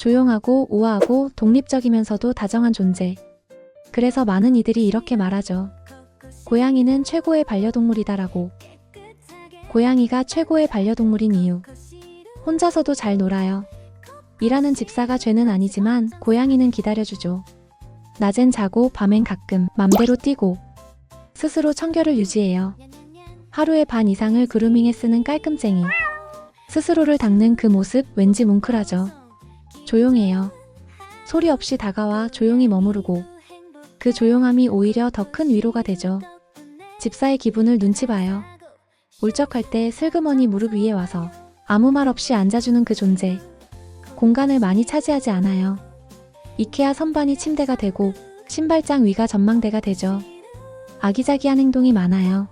조용하고 우아하고 독립적이면서도 다정한 존재. 그래서 많은 이들이 이렇게 말하죠. 고양이는 최고의 반려동물이다라고. 고양이가 최고의 반려동물인 이유. 혼자서도 잘 놀아요. 일하는 집사가 죄는 아니지만 고양이는 기다려주죠. 낮엔 자고 밤엔 가끔 맘대로 뛰고 스스로 청결을 유지해요. 하루에 반 이상을 그루밍에 쓰는 깔끔쟁이. 스스로를 닦는 그 모습 왠지 뭉클하죠. 조용해요. 소리 없이 다가와 조용히 머무르고 그 조용함이 오히려 더 큰 위로가 되죠. 집사의 기분을 눈치 봐요. 울적할 때 슬그머니 무릎 위에 와서 아무 말 없이 앉아주는 그 존재. 공간을 많이 차지하지 않아요. 이케아 선반이 침대가 되고 신발장 위가 전망대가 되죠. 아기자기한 행동이 많아요.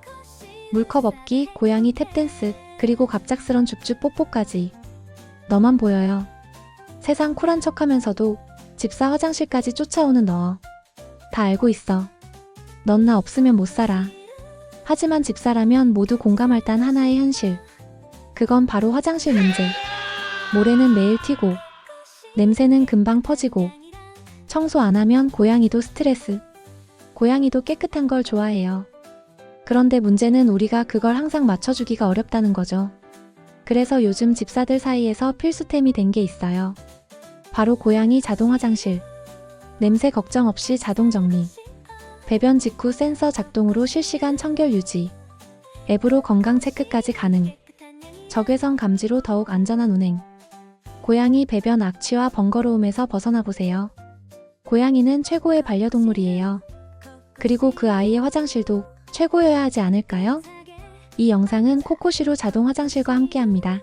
물컵 업기, 고양이 탭댄스, 그리고 갑작스런 줍줍 뽀뽀까지. 너만 보여요. 세상 쿨한 척 하면서도 집사 화장실까지 쫓아오는 너. 다 알고 있어. 넌 나 없으면 못 살아. 하지만 집사라면 모두 공감할 단 하나의 현실. 그건 바로 화장실 문제. 모래는 매일 튀고, 냄새는 금방 퍼지고, 청소 안 하면 고양이도 스트레스. 고양이도 깨끗한 걸 좋아해요. 그런데 문제는 우리가 그걸 항상 맞춰주기가 어렵다는 거죠. 그래서 요즘 집사들 사이에서 필수템이 된 게 있어요. 바로 고양이 자동 화장실. 냄새 걱정 없이 자동 정리. 배변 직후 센서 작동으로 실시간 청결 유지. 앱으로 건강 체크까지 가능. 적외선 감지로 더욱 안전한 운행. 고양이 배변 악취와 번거로움에서 벗어나 보세요. 고양이는 최고의 반려동물이에요. 그리고 그 아이의 화장실도 최고여야 하지 않을까요? 이 영상은 코코시로 자동 화장실과 함께합니다.